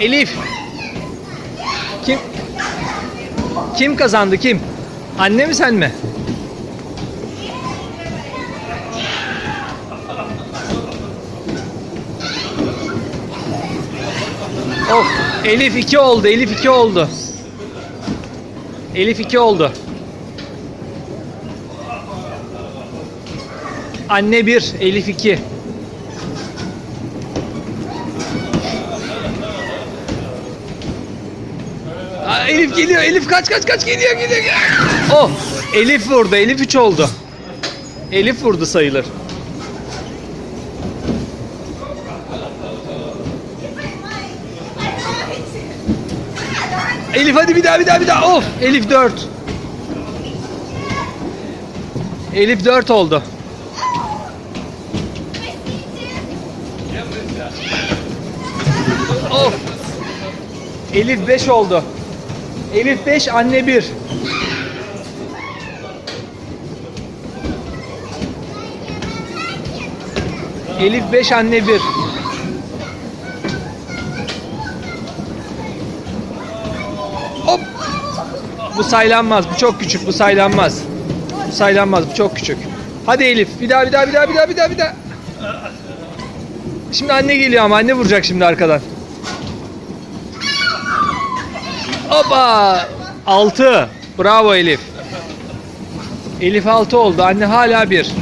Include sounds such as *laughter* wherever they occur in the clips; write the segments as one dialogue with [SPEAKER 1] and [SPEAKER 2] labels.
[SPEAKER 1] Elif. Kim? Kim kazandı kim? Anne mi sen mi? Oh, Elif 2 oldu. Elif 2 oldu. Elif 2 oldu. Anne 1, Elif 2. Aa, Elif geliyor. Elif kaç kaç kaç geliyor geliyor. geliyor. Oh, Elif vurdu. Elif 3 oldu. Elif vurdu sayılır. Elif hadi bir daha bir daha bir daha. Of Elif 4. Elif 4 oldu. Of. Elif 5 oldu. Elif 5 anne 1. Elif 5 anne 1. Hop. Bu saylanmaz. Bu çok küçük. Bu saylanmaz. Bu saylanmaz. Bu çok küçük. Hadi Elif. Bir daha bir daha bir daha bir daha bir daha bir daha. Şimdi anne geliyor ama anne vuracak şimdi arkadan. Hoppa. 6. Bravo Elif. Elif 6 oldu. Anne hala 1.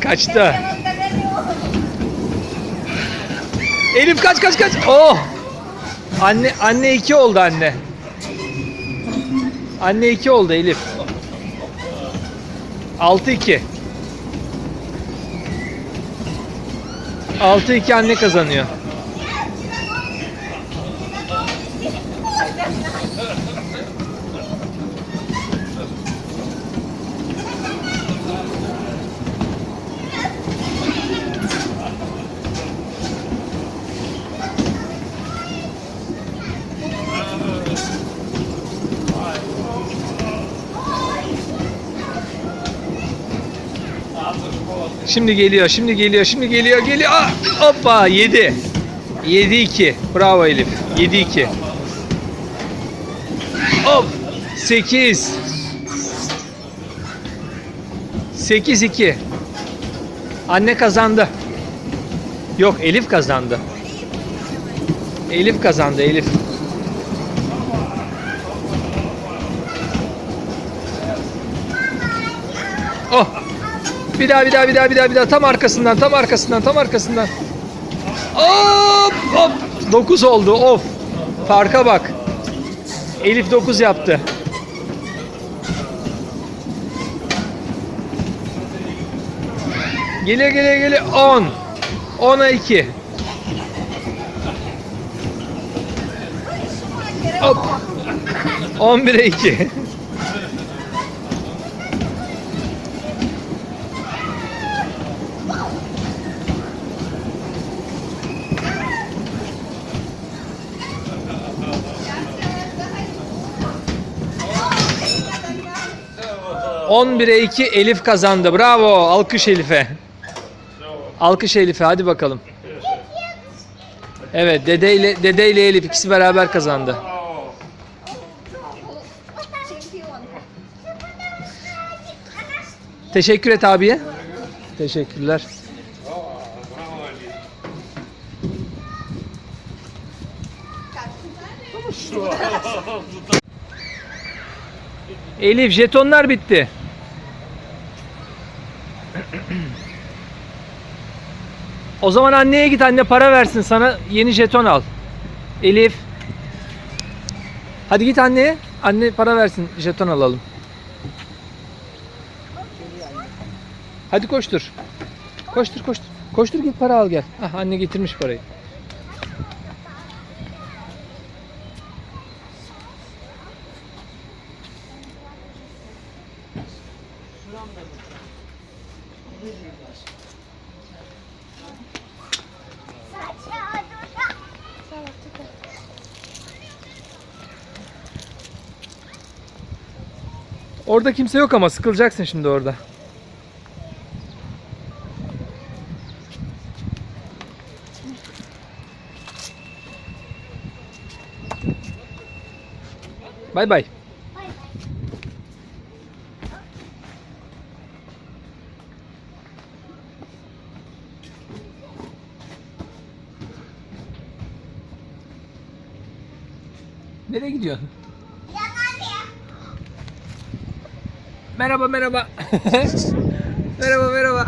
[SPEAKER 1] Kaçtı. Elif kaç kaç kaç. Oh. Anne anne 2 oldu anne. Anne 2 oldu Elif. 6 2. 6 2 anne kazanıyor. Şimdi geliyor, şimdi geliyor, şimdi geliyor, geliyor. Ah, hoppa 7. 7 2. Bravo Elif. 7 2. Hop. 8. 8 2. Anne kazandı. Yok, Elif kazandı. Elif kazandı, Elif. Bir daha bir daha bir daha bir daha bir daha tam arkasından tam arkasından tam arkasından. Hop hop 9 oldu of. Farka bak. Elif 9 yaptı. Geliyor geliyor geliyor 10. 10'a 2. Hop. 11'e 2. 11'e 2 Elif kazandı. Bravo. Alkış Elif'e. Alkış Elif'e. Hadi bakalım. Evet, Dede ile Dede ile Elif ikisi beraber kazandı. Teşekkür et abiye. Teşekkürler. Elif jetonlar bitti. O zaman anneye git anne para versin sana yeni jeton al. Elif. Hadi git anneye. Anne para versin jeton alalım. Hadi koştur. Koştur koştur. Koştur git para al gel. Ah anne getirmiş parayı. Burada kimse yok ama sıkılacaksın şimdi orada. Bay bay. Nereye gidiyorsun? Merhaba merhaba. *laughs* merhaba merhaba.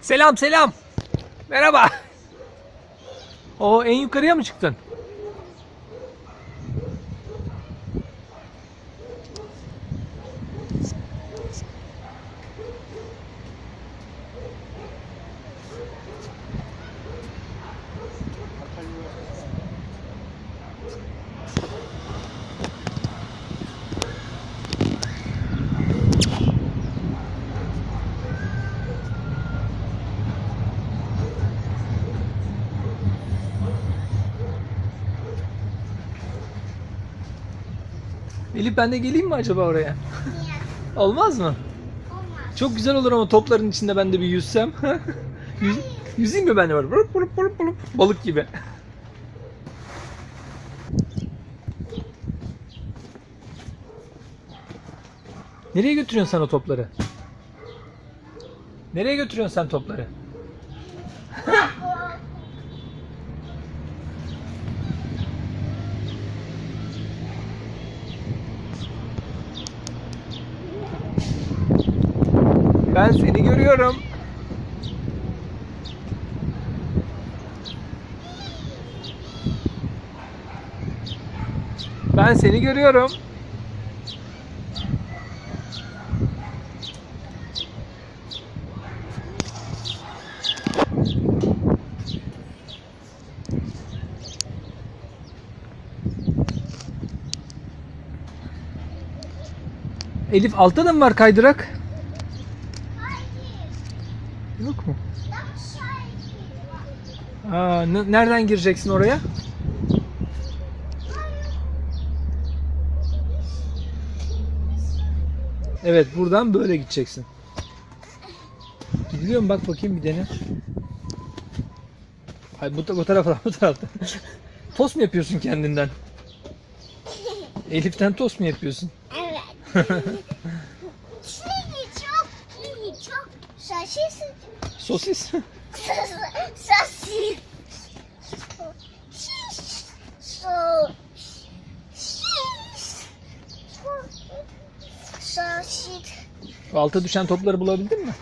[SPEAKER 1] Selam selam. Merhaba. *laughs* O en yukarıya mı çıktın? Elif ben de geleyim mi acaba oraya? Olmaz mı?
[SPEAKER 2] Olmaz.
[SPEAKER 1] Çok güzel olur ama topların içinde ben de bir yüzsem. *laughs* Yüz, yüzeyim mi ben de böyle? Bulup bulup bulup. Balık gibi. Nereye götürüyorsun sen o topları? Nereye götürüyorsun sen topları? Ben seni görüyorum. Ben seni görüyorum. Elif altta da mı var kaydırak? Yok mu? N- nereden gireceksin oraya? Evet buradan böyle gideceksin. Gidiliyor mu? Bak bakayım bir dene. Hayır bu, bu tarafa bu tarafta. *laughs* tost mu yapıyorsun kendinden? Elif'ten tost mu yapıyorsun?
[SPEAKER 2] Evet. *laughs* Çok iyi çok şaşırsın.
[SPEAKER 1] Sosis. *laughs*
[SPEAKER 2] Sosis.
[SPEAKER 1] Alta düşen topları bulabildin mi?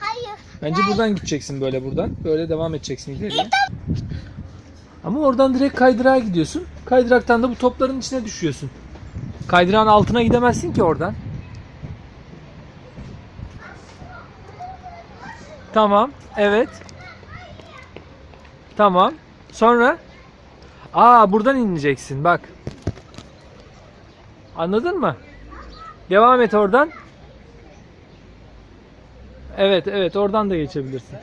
[SPEAKER 2] Hayır.
[SPEAKER 1] Bence buradan gideceksin böyle buradan. Böyle devam edeceksin ileriye. Ama oradan direkt kaydırağa gidiyorsun. Kaydıraktan da bu topların içine düşüyorsun. Kaydırağın altına gidemezsin ki oradan. Tamam. Evet. Tamam. Sonra? Aa buradan ineceksin bak. Anladın mı? Devam et oradan. Evet evet oradan da geçebilirsin.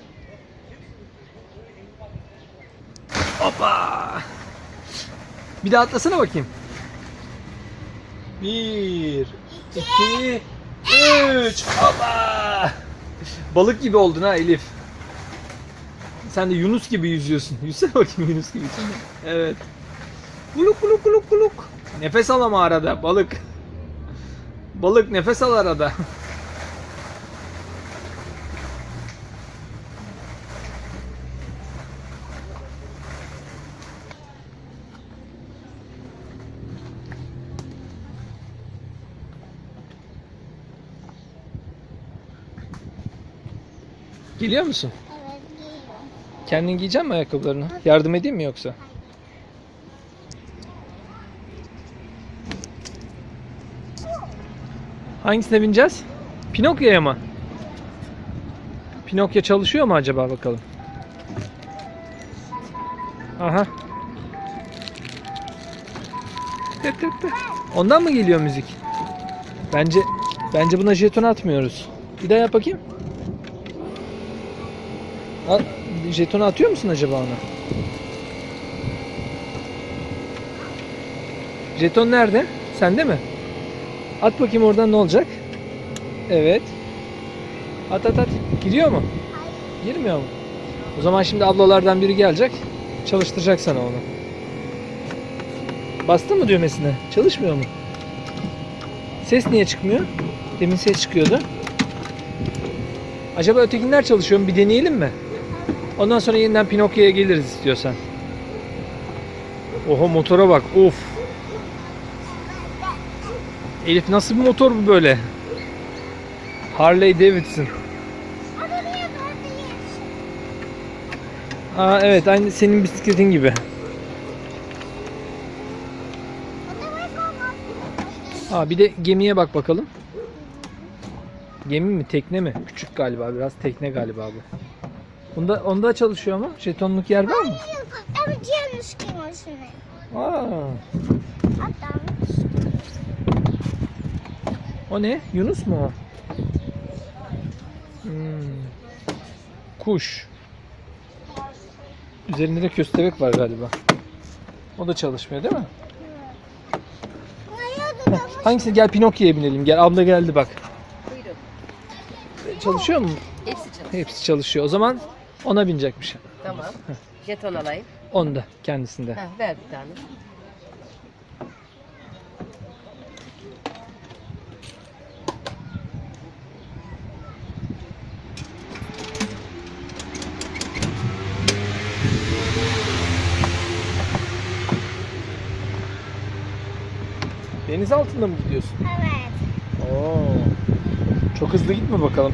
[SPEAKER 1] Hoppa. Bir daha atlasana bakayım. Bir, iki, üç. Hoppa. Balık gibi oldun ha Elif. Sen de Yunus gibi yüzüyorsun. *laughs* Yüzsene bakayım Yunus gibi. Evet. Kuluk kuluk kuluk kuluk. Nefes al arada balık. Balık nefes al arada. Geliyor musun?
[SPEAKER 2] Evet geliyorum.
[SPEAKER 1] Kendin giyecek mi ayakkabılarını? Yardım edeyim mi yoksa? Hangisine bineceğiz? Pinokyo'ya mı? Pinokyo çalışıyor mu acaba bakalım? Aha. Tık tık tık. Ondan mı geliyor müzik? Bence bence buna jeton atmıyoruz. Bir daha yap bakayım. Al, jetonu atıyor musun acaba ona? Jeton nerede? Sende mi? At bakayım oradan ne olacak? Evet. At at at. Gidiyor mu? Girmiyor mu? O zaman şimdi ablalardan biri gelecek. Çalıştıracak sana onu. Bastın mı düğmesine? Çalışmıyor mu? Ses niye çıkmıyor? Demin ses çıkıyordu. Acaba ötekiler çalışıyor mu? Bir deneyelim mi? Ondan sonra yeniden Pinokyo'ya geliriz istiyorsan. Oho motora bak. Of. Elif nasıl bir motor bu böyle? Harley Davidson. Aa evet aynı senin bisikletin gibi. Aa bir de gemiye bak bakalım. Gemi mi tekne mi? Küçük galiba biraz tekne galiba bu. Bunda onda çalışıyor mu? Jetonluk yer var mı?
[SPEAKER 2] Hayır,
[SPEAKER 1] Aa.
[SPEAKER 2] Hatta
[SPEAKER 1] o ne? Yunus mu o? Hmm. Kuş. Üzerinde de köstebek var galiba. O da çalışmıyor değil mi? Heh, hangisi? Gel Pinokyo'ya binelim. Gel abla geldi bak.
[SPEAKER 3] Buyurun.
[SPEAKER 1] Çalışıyor mu?
[SPEAKER 3] Hepsi çalışıyor.
[SPEAKER 1] Hepsi çalışıyor. O zaman ona binecekmiş.
[SPEAKER 3] Tamam. Jeton alayım.
[SPEAKER 1] Onda kendisinde.
[SPEAKER 3] Heh, ver bir tane.
[SPEAKER 1] Deniz altında mı gidiyorsun?
[SPEAKER 2] Evet.
[SPEAKER 1] Oo. Çok hızlı gitme bakalım.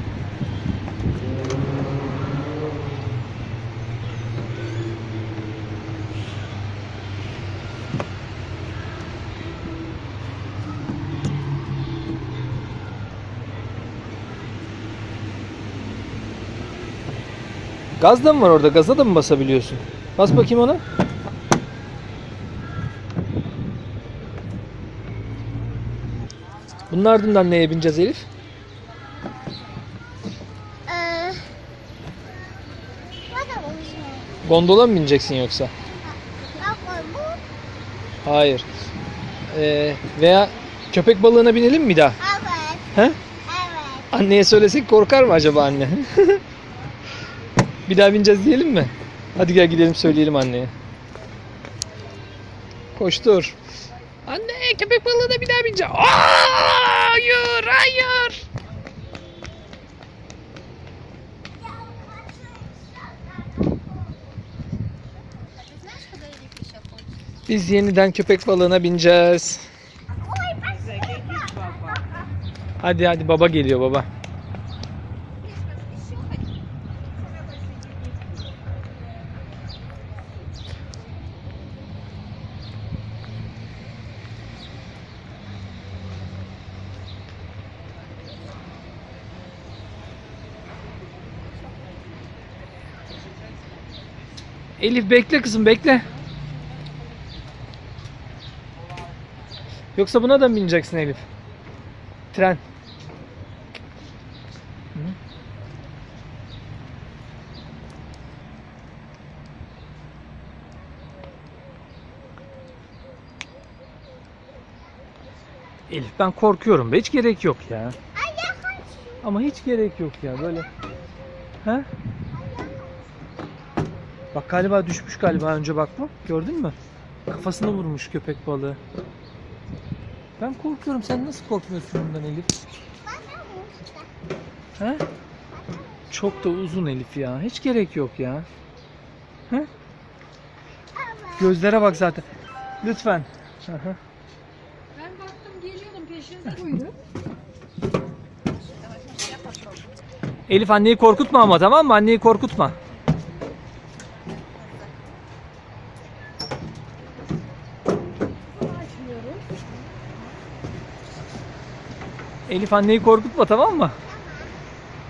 [SPEAKER 1] Gaz da mı var orada? Gaza da mı basabiliyorsun? Bas bakayım ona. Bunun ardından neye bineceğiz Elif?
[SPEAKER 2] Ee.
[SPEAKER 1] Gondola mı bineceksin yoksa? Hayır. Ee, veya köpek balığına binelim mi bir daha?
[SPEAKER 2] Evet.
[SPEAKER 1] He?
[SPEAKER 2] Evet.
[SPEAKER 1] Anneye söylesek korkar mı acaba anne? *laughs* bir daha bineceğiz diyelim mi? Hadi gel gidelim söyleyelim anneye. Koştur. Anne köpek balığına bir daha bineceğim. Aa, hayır hayır. Biz yeniden köpek balığına bineceğiz. Hadi hadi baba geliyor baba. Elif bekle kızım bekle. Yoksa buna da mı bineceksin Elif? Tren. Elif ben korkuyorum be hiç gerek yok ya. Ama hiç gerek yok ya böyle. He? Bak galiba düşmüş galiba önce bak bu. Gördün mü? Kafasına vurmuş köpek balığı. Ben korkuyorum. Sen nasıl korkmuyorsun bundan Elif? He? Çok da uzun Elif ya. Hiç gerek yok ya. He? Gözlere bak zaten. Lütfen.
[SPEAKER 4] Ben baktım geliyordum peşinize koydum.
[SPEAKER 1] Elif anneyi korkutma ama tamam mı? Anneyi korkutma. Elif anneyi korkutma tamam mı?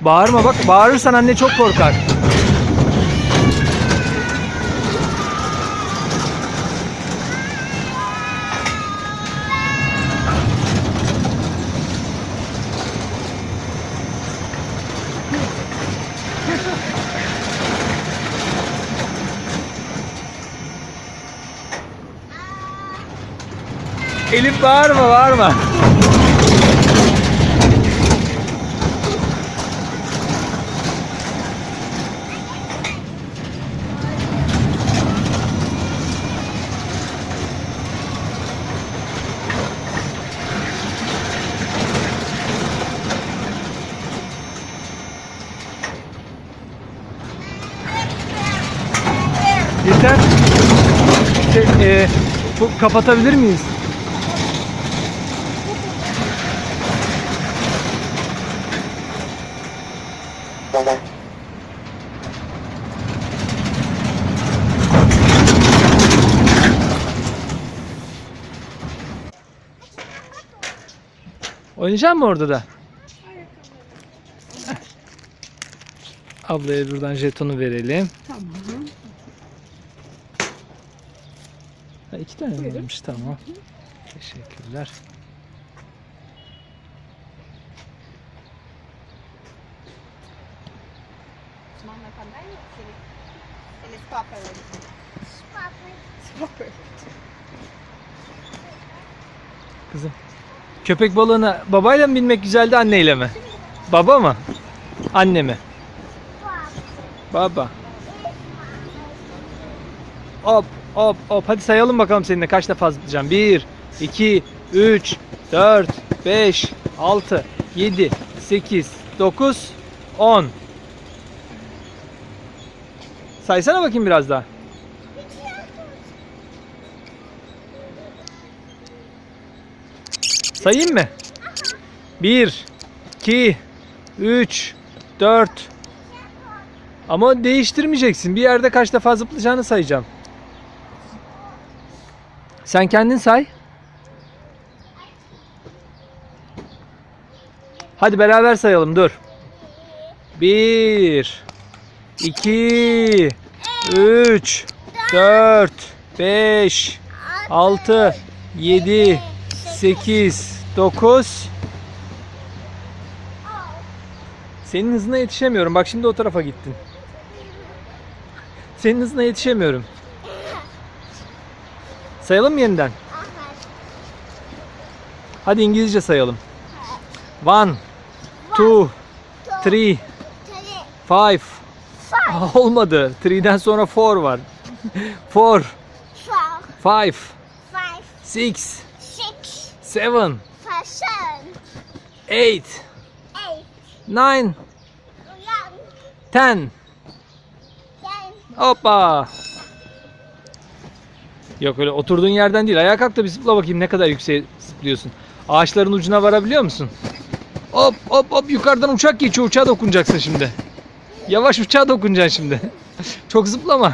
[SPEAKER 1] Bağırma bak bağırırsan anne çok korkar. Elif bağırma bağırma. Bu kapatabilir miyiz? Oynayacak mı orada da? Ablaya buradan jetonu verelim. Ha, iki tane mi varmış? Tamam. Teşekkürler. Kızım. Köpek balığına babayla mı binmek güzeldi anneyle mi? Baba mı? Anne mi? Baba. Hop hop hop. Hadi sayalım bakalım seninle kaç defa zıplayacağım. 1, 2, 3, 4, 5, 6, 7, 8, 9, 10. Saysana bakayım biraz daha. Sayayım mı? 1, 2, 3, 4. Ama değiştirmeyeceksin. Bir yerde kaç defa zıplayacağını sayacağım. Sen kendin say. Hadi beraber sayalım dur. 1 2 3 4 5 6 7 8 9 Senin hızına yetişemiyorum. Bak şimdi o tarafa gittin. Senin hızına yetişemiyorum. Sayalım mı yeniden? Hadi İngilizce sayalım. One, two, three, five. Olmadı. Three'den sonra four var. *laughs* Four, five, six, seven, eight, nine, ten. Hoppa. Yok öyle oturduğun yerden değil. Ayağa kalk da bir zıpla bakayım ne kadar yükseğe zıplıyorsun. Ağaçların ucuna varabiliyor musun? Hop hop hop yukarıdan uçak geçiyor. Uçağa dokunacaksın şimdi. Yavaş uçağa dokunacaksın şimdi. *laughs* Çok zıplama.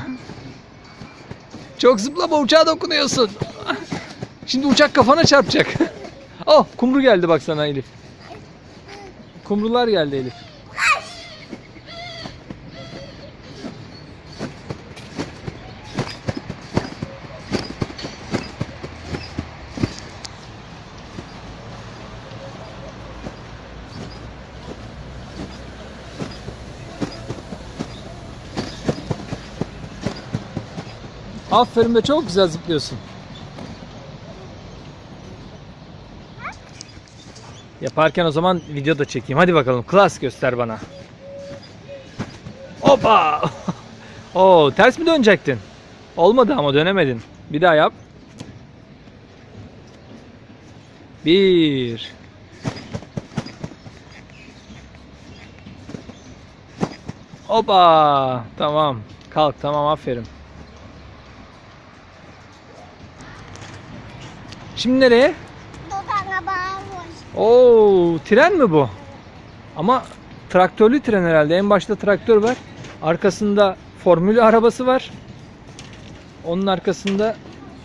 [SPEAKER 1] Çok zıplama uçağa dokunuyorsun. *laughs* Şimdi uçak kafana çarpacak. *laughs* Oh kumru geldi bak sana Elif. Kumrular geldi Elif. Aferin be çok güzel zıplıyorsun. Yaparken o zaman video da çekeyim. Hadi bakalım klas göster bana. Hoppa! *laughs* Oo, ters mi dönecektin? Olmadı ama dönemedin. Bir daha yap. Bir. Hoppa! Tamam. Kalk tamam aferin. Şimdi nereye? Oo, tren mi bu? Ama traktörlü tren herhalde. En başta traktör var. Arkasında formülü arabası var. Onun arkasında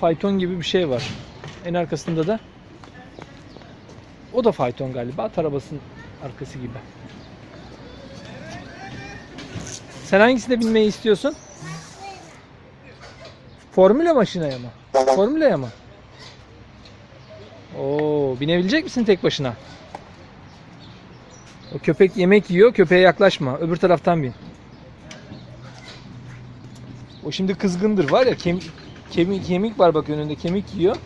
[SPEAKER 1] fayton gibi bir şey var. En arkasında da o da fayton galiba. At arabasının arkası gibi. Sen hangisine binmeyi istiyorsun? Formüle maşinaya mı? Formüleye mi? Oo, binebilecek misin tek başına? O köpek yemek yiyor. Köpeğe yaklaşma. Öbür taraftan bin. O şimdi kızgındır var ya kem, kemik kemik var bak önünde kemik yiyor.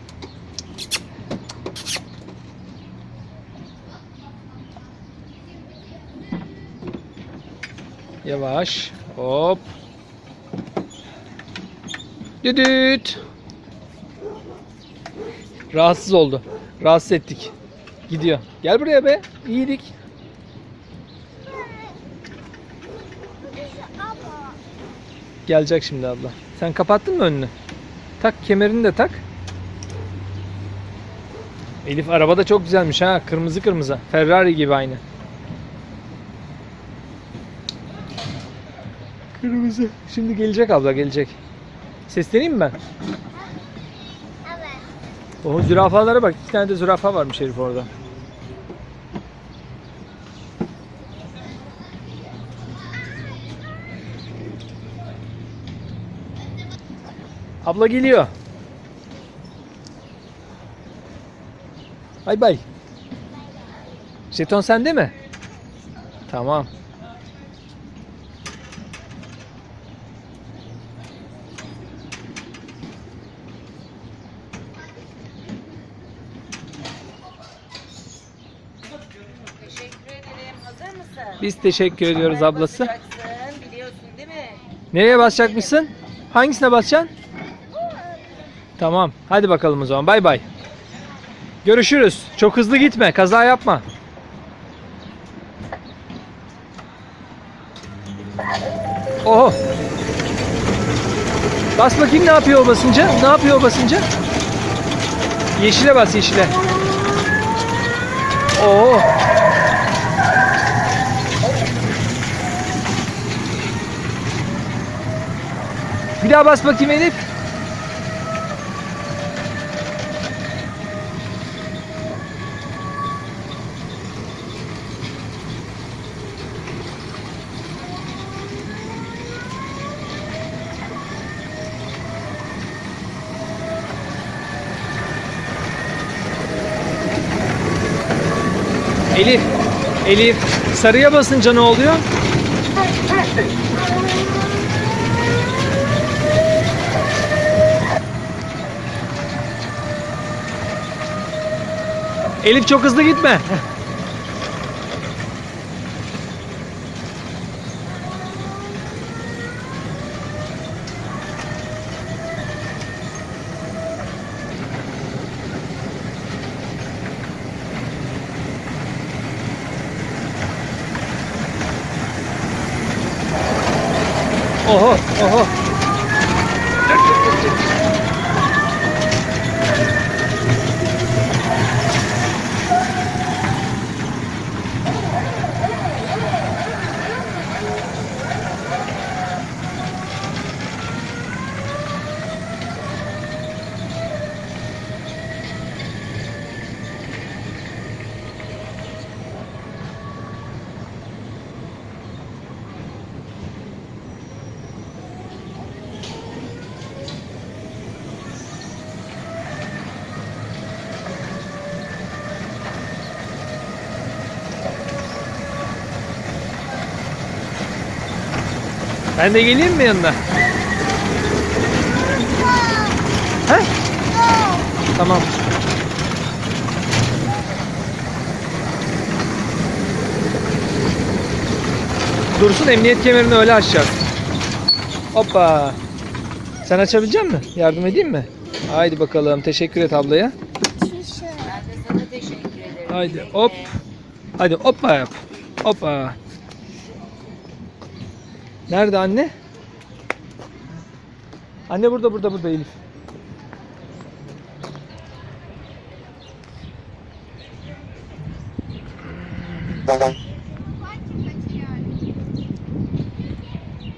[SPEAKER 1] Yavaş. Hop. Düdüt. Rahatsız oldu. Rahatsız ettik. Gidiyor. Gel buraya be. İyiydik. Gelecek şimdi abla. Sen kapattın mı önünü? Tak kemerini de tak. Elif araba da çok güzelmiş ha. Kırmızı kırmızı. Ferrari gibi aynı. Kırmızı. Şimdi gelecek abla gelecek. Sesleneyim mi ben? O zürafalara bak. İki tane de zürafa varmış herif orada. Abla geliyor. Bay bay. Jeton sende mi? Tamam. Biz teşekkür ediyoruz
[SPEAKER 3] Oraya
[SPEAKER 1] ablası.
[SPEAKER 3] basacaksın, Biliyorsun değil mi?
[SPEAKER 1] Nereye basacakmışsın? Hangisine basacaksın? Tamam. Hadi bakalım o zaman. Bay bay. Görüşürüz. Çok hızlı gitme. Kaza yapma. Oho. Bas bakayım ne yapıyor o basınca? Ne yapıyor o basınca? Yeşile bas yeşile. Oo. Bir daha bas bakayım Elif. Elif, Elif sarıya basınca ne oluyor? Elif çok hızlı gitme. Oho, oho. Ben de geleyim mi yanına? He? Tamam. Dursun emniyet kemerini öyle açacağız. Hoppa. Sen açabilecek misin? Yardım edeyim mi? Haydi bakalım. Teşekkür et ablaya.
[SPEAKER 2] Şişe.
[SPEAKER 3] Ben de sana teşekkür ederim.
[SPEAKER 1] Haydi hop. Hadi hoppa yap. Hoppa. Nerede anne? Anne burada burada burada Elif.